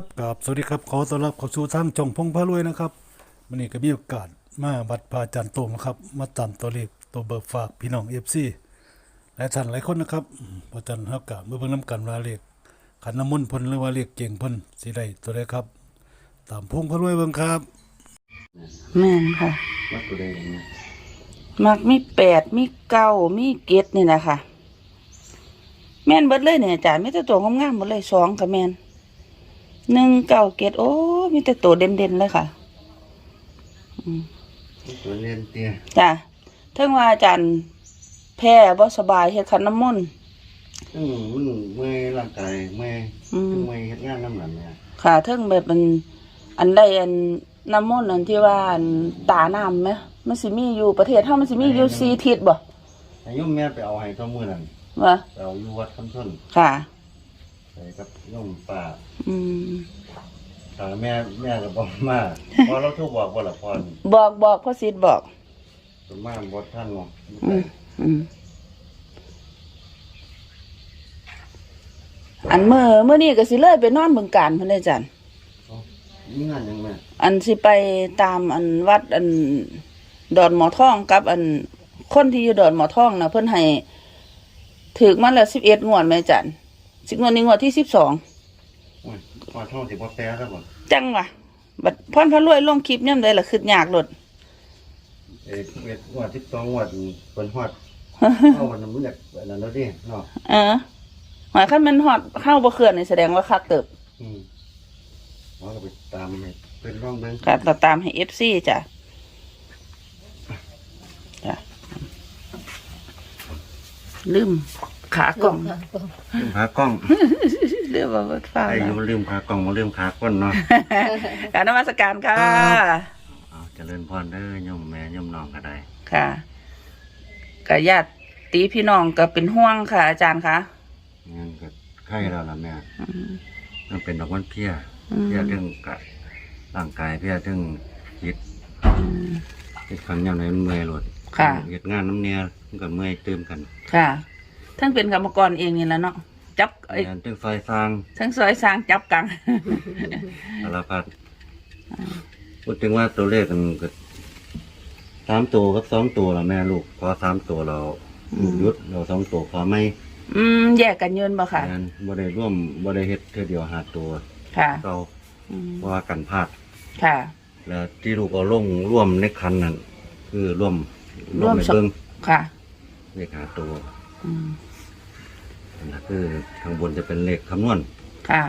ครับกับสวัสดีครับขอต้อนรับเข้าสู่ทางช่องพงพารวยนะครับวันนี้ก็มีโอกาสมาวัดพระอาจารย์โตมนะครับ มาตามตัวเลขตัวเบิกฝากพี่น้องเอฟซีหลายท่านหลายคนนะครับอืมพระอาจารย์เฮากะเมื่อเบิ่งน้ำกันว่าเลขขันน้ำมนต์เพิ่นหรือว่าเลขเก่งเพิ่นสิได้ตัวใดครับ ตามพงพารวยเบิ่งครับแม่นค่ะ วัดตัวใดอย่างเงี้ยมักมีแปดมีเก้ามีเกตนี่แหละค่ะแม่นเบิดเลยเนี่ยอาจารย์มีแต่ตัวงามๆหมดเลยสองกับแม่น หนึ่งเก้าเกตโอ้ มีแต่ตัวเด่นๆเลยค่ะตัวเล่นเตี้ยจ้ะเทิงว่าอาจารย์แพ้บ่สบายเฮ็ดขันน้ำมนต์ซึ่งมันเมื่อยร่างกายเมื่อยอืมเมื่อยเฮ็ดงานน้ำหนักเนี่ยค่ะเทิงแบบมันอันใดอันน้ำมนต์อันที่ว่าอันตาน้ำไหมมันสิมีอยู่ประเทศเฮามันสิมีอยู่สี่ทิศบ่อายุแม่ไปเอาให้ตัวมือนั่นวะไปเอาอยู่วัดคำส้นค่ะ ไปกับโยมป่าอืมถามแม่แม่ก็บอกมาพอเราทุกบอกว่าละพรบอกบอกพ่อสิทธิ์บอกส่วนมากบทท่านเนาะอืมอืมอันเมื่อเมื่อนี้ก็สิเลยไปนอนบึงการเพิ่นเลยจันมีงานยังแม่อันสิไปตามอันวัดอันดอนหมอทองกับอันคนที่อยู่ดอนหมอทองนะเพิ่นให้ถือมาแล้วสิบเอ็ดงวดแม่จัน สิงวดนี้งวดที่สิบสองโอ้ยพอท่องสิบ่แปลแล้วบ่จังวะบัดพรพระรวยลงคลิปย่ำใดล่ะคือยากหลดเอ็ดเอ็ดงวดที่สองงวดเพิ่นฮอดเอาวันนั้นมันอยากอันนั้นแล้วดิเนาะเออหมายคันแมันฮอดเข้าบ่เขื่อนนี่แสดงว่าคักเติบ อืมเราก็ไปตามให้เพิ่นร้องเบิ่งก็ติดตามให้ FC จ้ะจ้ะลืม ขากล่องลืมขากล้องเรียกว่าเบิดฟ้าไอ้แล้อยู่วลืมขากล้องมาลืมขาก้นเนาะการนมัสการค่ะ เอาเจริญพรเด้อโยมแม่โยมน้องก็ได้ค่ะกญาติตีพี่น้องก็เป็นห่วงค่ะ อาจารย์คะงั้นก็ไข้แล้วล่ะแม่อืม มันเป็นดอกมันเพลียอืม เพลียเรื่องกะร่างกายเพลียเรื่องจิตอืม จิตขันยามไหนมันเมื่อยโลดค่ะเฮ็ดงานน้ำเนี่ยมันก็เมื่อยเติมกัน ค่ะ ทั้งเป็นกรรมกรเองนี่แหละเนาะจับเอ้ยงานตึ้งซอยสร้างทั้งซอยสร้างจับกังสารพัดพูดถึงว่าตัวเลขมันก็สามตัวกับสองตัวละแม่ลูกพอสามตัวเราอืมหยุดเราสองตัวพอไหมอืมแยกกันยืนบ่ค่ะงานบ่ได้ร่วมบ่ได้เฮ็ดเท่อเดียวหาตัวค่ะเราอืมเพราะว่ากันพลาดค่ะ แล้วที่ลูกเอาลงร่วมในคันนั่นคือร่วมร่วมในสเบิ้งค่ะเลขหาตัว อืม นั่นคือข้างบนจะเป็นเลขคำนวณค่ะ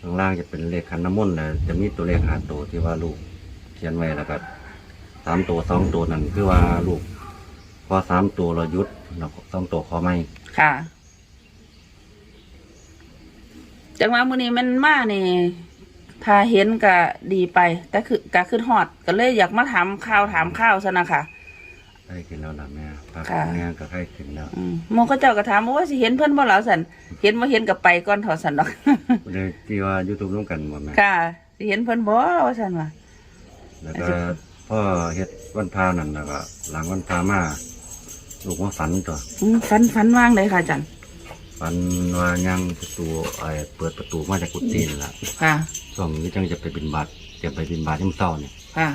ข้างล่างจะเป็นเลขคันน้ำมนต์แล้วจะมีตัวเลขหาตัวที่ว่าลูกเขียนไว้แล้วก็สามตัวสองตัวนั่นคือว่าลูกพอสามตัวเราหยุดแล้วสองตัวขอไม่ค่ะ จังหวะมื้อนี้มันมานี่ถ้าเห็นก็ดีไป แต่คือก็ขึ้นฮอดก็เลยอยากมาถามข่าวถามข่าวซะนะคะ ใกล้ขึ้นแล้วล่ะแม่พักค่ะแม่ก็ใกล้ขึ้นแล้วอืมหมองเขาเจ้าก็ถามว่าสิเห็นเพิ่นบ่ล่ะสันเห็นบ่เห็นก็ไปก่อนเถอดสันดอก เลยที่ว่ายูทูบร่วมกันหมดแม่ค่ะสิเห็นเพิ่นบ่ว่าสันว่า แล้วก็พ่อเฮ็ดวันพานั่นแล้วก็หลังวันพามาลูกมาฝันตัวอืมฝันฝันว่างเลยค่ะอาจันฝันว่ายังประตูไอ้เปิดประตูมาจากกุฏินี่แหละค่ะ ช่วงนี้จังจะไปบินบาตจะไปบินบาตยังเศร้าเนี่ยค่ะ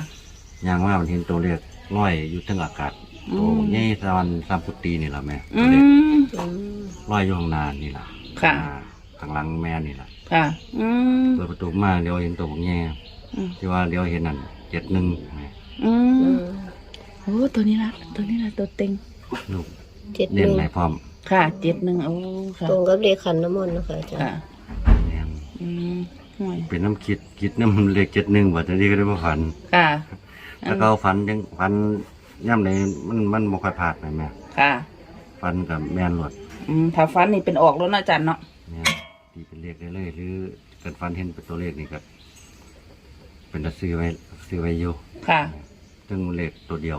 ยางว่ามันเห็นตัวเลขน้อยอยู่ทั้งอากาศ อืมตัวใหญ่ตะวันสามพุตีนี่แหละแม่อืตัวเลขมน้อยอยู่ข้างหน้านี่แหละค่ะ อ่าข้างหลังแม่นี่แหละค่ะ อืม เปิดประตูมาเลี้ยวเห็นตัวบักแง่อืม ที่ว่าเลี้ยวเห็นนั่นเจ็ดหนึ่งแม่อืมโอ้ตัวนี้ละตัวนี้ละตัวเต็งลูกเจ็ดหเล่นนึ่งไหนพร้อมค่ะเจ็ดหนึ่งโอ้ค่ะตรงกับเลขขันน้ำมนต์นะคะอาจารค่ะ ย์แม่นอืมห่วยเป็นน้ำคิดคิดน้ำเลขเจ็ดหนึ่งว่าจะนี้ก็ได้มาฝัน ค่ะ แล้วก็ฝันยังฝัน ย่ำไหนมันมันบ่ค่อยพลาดไปแม่ค่ะฝันกับแม่นหลดอืมถ้าฝันนี่เป็นออกแล้วเนาะอาจันเนาะแม่นตีเป็นเลขได้เลยหรือเกิดฝันเห็นเป็นตัวเลขนี่ก็เป็นตะซื้อไว้ซื้อไว้อยู่ค่ะ ซึ่งเลขตัวเดียว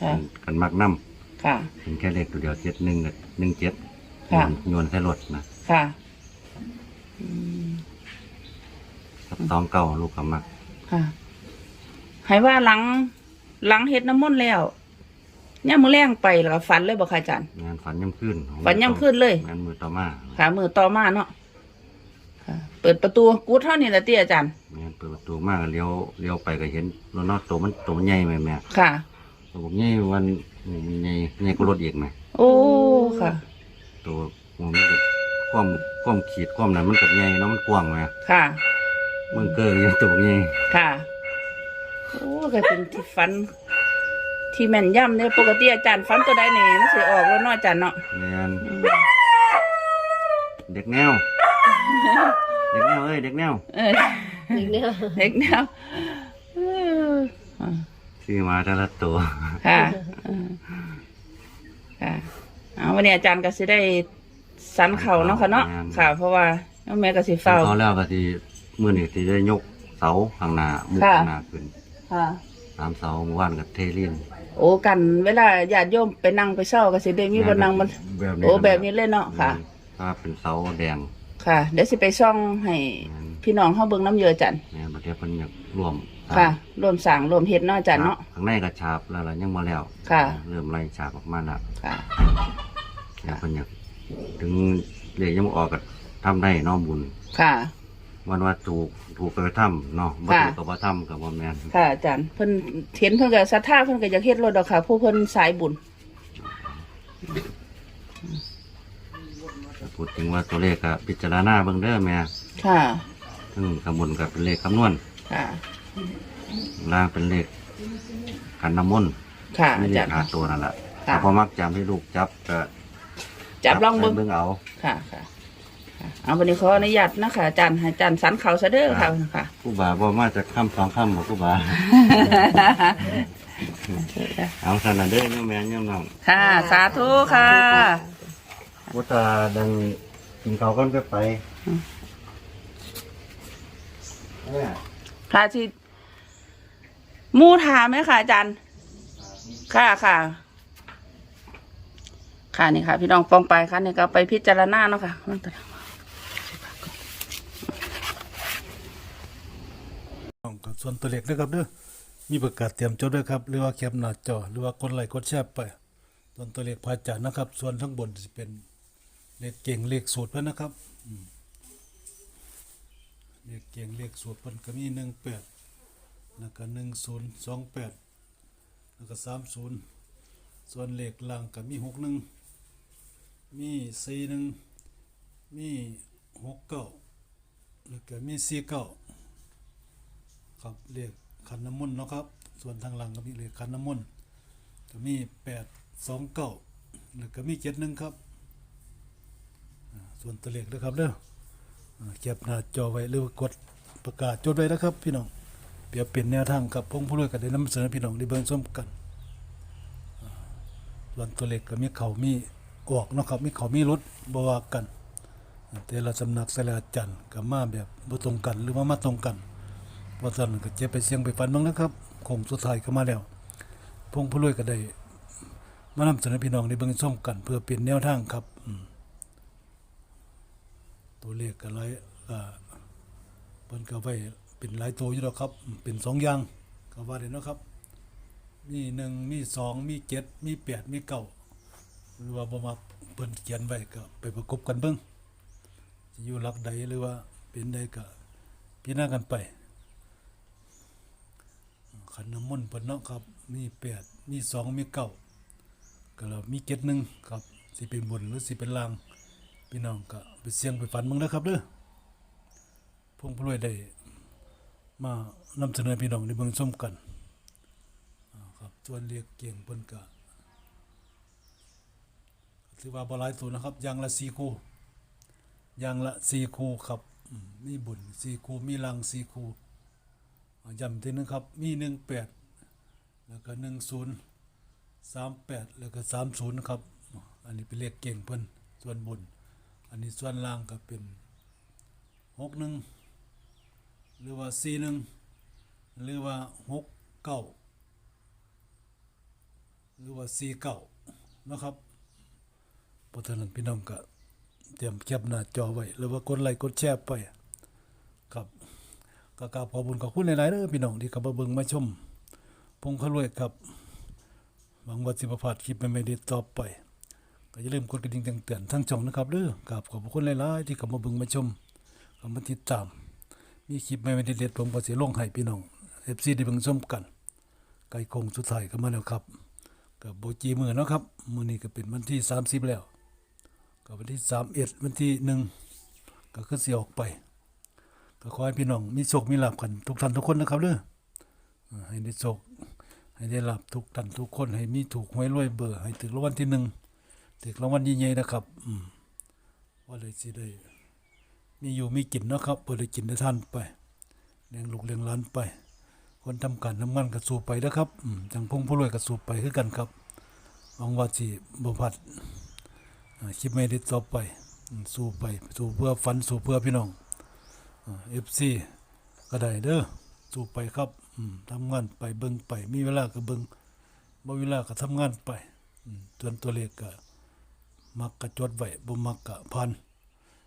ค่ะ กันมักน้ค่ะำเป็นแค่เลขตัวเดียวเจ็ดหนึ่งกับหนึ่งเจ็ดค่ะ โยนใส่รถนะค่ะอืมกับสองเก้าลูกกับมักค่ะ ให้ว่าหลัง หลังเฮ็ดน้ำมนต์แล้วย่ามมือแรงไปแล้วก็ฝันเลยบอกค่ะอาจารย์ งานฝันย่ำขึ้นฝันย่ำขึ้นเลย งานมือต่อมาขามือต่อมาเนาะค่ะ เปิดประตูกูเท่านี้ละติอาจารย์แม่นเปิดประตูมากเลี้ยวเลี้ยวไปก็เห็นรถนอตัวมันตัวมันใหญ่ไหมแม่ค่ะ ตัวผมใหญ่วันมันใหญ่ใหญ่กว่ารถอีกไหมโอ้ค่ะ ตัวมันก็ความความขีดความนั้นมันก็ใหญ่เนาะมันกว้างไหมค่ะ มันเกินตัวใหญ่ค่ะ โอ้ก็เป็นที่ฟัน ที่แม่นย่ำเนี่ยปกติอาจารย์ฟันตัวใดเนี่ยมันสิออกแล้วเนาะอาจารย์เนาะแม่นเด็กแนว เด็กแนวเอ้ยเด็กแนวเอออีกเนี่ยเด็กแนวเอออ่าซื้อมาแต่ละตัว ค่ะเออค่ะเอาวันนี้อาจารย์ก็สิได้สันเข่าเนาะค่ะเนาะค่ะ เพราะว่าน้องแม่ก็สิเฝ้า เขาแล้วก็ที่มื่อนี้ที่ได้ยกเสาข้างหน้ามุกค่ะ ข้างหน้าขึ้น ค่ะ สามเสาเมื่อวานกับเทลินโอ้กัน เวลาญาติโยมไปนั่งไปเช่าก็สิได้มีบนนั่งบนแบบนี้โอ้แบบนี้เลยเนาะค่ะ ถ้าเป็นเสาแดงค่ะ เดี๋ยวสิไปซ่องให้พี่น้องเฮาเบิ่งน้ำเยอะจันแม่นประเทศเพิ่นอยากร่วมค่ะ รวมสร้างรวมเฮ็ดเนาะอาจารย์เนาะ ข้างในก็ฉาบแล้วล่ะยังมาแล้วค่ะ เริ่มไล่ฉาบออกมาแล้วค่ะแล้วเพิ่นอยากถึงเรียกยังบ่ออกก็ทำได้เน้อบุญค่ะ วันว่าถูกถูกไปทำเนาะบ่ค่ะถูกก็บ่ทำก็บ่แม่นค่ะอาจารย์เพิ่นเห็นเพิ่นก็ศรัทธาเพิ่นก็อยากเฮ็ดรถดอกค่ะ ผู้เพิ่นสายบุญพูดถึงว่าตัวเลขก็พิจารณาเบิ่งเด้อแม่ค่ะซึ่งข้างบนก็เป็นเลขคำนวณค่ะข้างล่างเป็นเลขขันน้ำมนต์ค่ะไม่อาเลจาขรย์หาตัวนั่นแหละค่ะถ้าพอมักจำให้ลูกจับก็จับลองเบิ่งเบิ่งเอาค่ะค่ะค่ะ เอาวันนี้ขออนุญาตนะคะอาจารย์ให้อาจารย์สันเขาซะเด้อค่ะค่ะผู้บาบ่มาจากค่ำสองค่ำบ่ผู้บาเอาสันนะเด้อเนี่ยแม่เนี่ยน้องค่ะ สาธุค่ะวัตาดังกินข้าวกันก็ไปเนี่ยพระที่มูถามไหมคะอาจารย์ค่ะค่ะค่ะนี่ค่ะ พี่น้องปองไปค่ะนี่ก็ไปพิจารณาเนาะค่ะนั่นแต่ ต้องกับ ส่วนตัวเลขนะครับเด้อมีประกาศเตรียมจดด้วยครับหรือว่าแคปหน้าจอหรือว่ากดไลค์กดแชร์ไปส่วนตัวเลขพาจานะครับ ส่วนทั้งบนจะเป็นเลขเก่งเลขสูตรเพิ่นนะครับเลขเก่งเลขสูตรเพิ่นก็มีหนึ่งแปดแล้วก็หนึ่งศูนย์สองแปดแล้วก็สามศูนย์ส่วนเลขล่างก็มีหกหนึ่งมีสี่หนึ่งมีหกเก้าแล้วก็มีสี่เก้า ครับเรียกขันน้ำมนต์เนาะครับ ส่วนทางหลังก็มีเรียกขันน้ำมนต์ก็มีแปดสองเก้าแล้วก็มีเจ็ดหนึ่งครับส่วนตัวเลขด้วยครับเด้ออ่าเก็บหน้าจอไว้หรือว่ากดประกาศจดไว้นะครับ พี่น้องเปรียบเป็นแนวทางกับพงผู้รวยก็ได้นำเสนอพี่น้องได้เบิ่งส้มกันส่วนตัวเลขก็มีเขามีออกเนาะครับมีเขามีรถบว่ากัน แต่ละสำนักแต่ละอาจันก็มาแบบบ่ตรงกันหรือว่ามาตรงกัน ว่าท่านก็เจ็บไปเสียงไปฟันบ้างนะครับคงสุดท้ายก็มาแล้ว พงผู้รวยก็ได้ มานำเสนอพี่น้องในเบื้องส้มกัน เพื่อเป็นแนวทางครับตัวเลขก็หลายอ่าเพิ่นก็ไว้เป็นหลายตัวอยู่แล้วครับ เป็นสองอย่างก็ว่าได้นะครับ มีหนึ่งมีสองมีเจ็ดมีแปดมีเก้าหรือว่าบ่มักเพิ่นเขียนไว้ก็ไปประกบกันเบิ่งจะอยู่หลักใดหรือว่าเป็นใดก็พิจารณากันไป ขันน้ำมนต์เพิ่นเนาะครับมีแปดมีสองมีเก้าก็แล้วมีเจ็ดหนึ่งครับสิเป็นบนหรือสิเป็นล่างพี่น้องก็ไปเสียงไปฝันมึงนะครับเด้อพงผู้รวยได้มานำเสนอพี่น้องในเบิ่งส้มกันครับส่วนเรียกเกียงเพิ่นก็ถือว่าบ่หลายตัวนะครับอย่างละ4คู่อย่างละ4คู่ครับมีบุญ4คู่มีลัง4คู่ ย้ำทีนึงครับ มีหนึ่งแปดแล้วก็หนึ่งศูนย์สามแปดแล้วก็สามศูนย์ครับ อันนี้เป็นเลขเก่งเพิ่นส่วนบน อันนี้ส่วนล่างก็เป็นหกหนึ่งหรือว่าสี่หนึ่งหรือว่าหกเก้าหรือว่าสี่เก้านะครับเพราะฉะนั้นพี่น้องก็เตรียมแคปหน้าจอไว้ หรือว่ากดไลค์กดแชร์ไป ก็กราบขอบคุณขอบคุณหลายๆเด้อพี่น้องที่เข้ามาเบิ่งมาชม พงพระรวยครับหวังว่าสิบพลาดคลิปใหม่ๆดีต่อไป ก็อย่าลืมกดกระดิ่งเตือนทั้งช่องนะครับเด้อกราบขอบคุณหลายๆที่เข้ามาเบิ่งมาชมก็มาติดตาม มีคลิปใหม่ๆเด็ดๆผมก็สิลงให้พี่น้อง FC ได้เบิ่งชมกันใกล้คงสุดท้ายก็มาแล้วครับก็บ่จีมือเนาะครับมื้อนี้ก็เป็นวันที่ 30 แล้วก็วันที่31วันที่1ก็คือสิออกไป ก็ขอให้พี่น้องมีโชคมีลาภกันทุกท่านทุกคนนะครับเด้อเออให้ได้โชคให้ได้ลาภทุกท่านทุกคน ให้มีถูกหวยรวยเบอร์ให้ถึงรางวัลที่หนึ่งถึงรางวัลใหญ่ๆนะครับ อืมว่าเลยสิได้มีอยู่มีกินนะครับเพื่อได้กินได้ท่านไปเลี้ยงลูกเลี้ยงหลานไป คนทำการทำงานก็สู้ไปนะครับอืมจังพงผู้รวยก็สู้ไปคือกันครับหวังว่าสิบ่พลาดอ่าคลิปไม่ได้ต่อไป สู้ไป สู้เพื่อฝัน สู้เพื่อพี่น้อง เอฟซีก็ได้เด้อสู้ไปครับทำงานไปเบิ่งไป มีเวลาก็เบิ่งบ่มีเวลาก็ทำงานไปอืมส่วนตัวเลขก็มักก็จดไว้บ่มักก็ผ่าน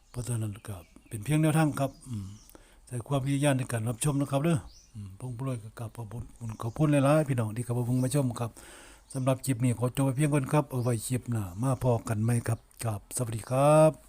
เพราะฉะนั้นก็เป็นเพียงแนวทางครับใส่ความพยายามในการรับชมนะครับเด้อพงผู้รวยก็กราบขอบคุณขอบคุณหลายๆพี่น้องที่เข้ามาเบิ่งมาชมครับสำหรับคลิปนี้ขอจบไปเพียงก่อนครับ เอาไว้คลิปหน้ามาพอกันใหมครับกับสวัสดีครับ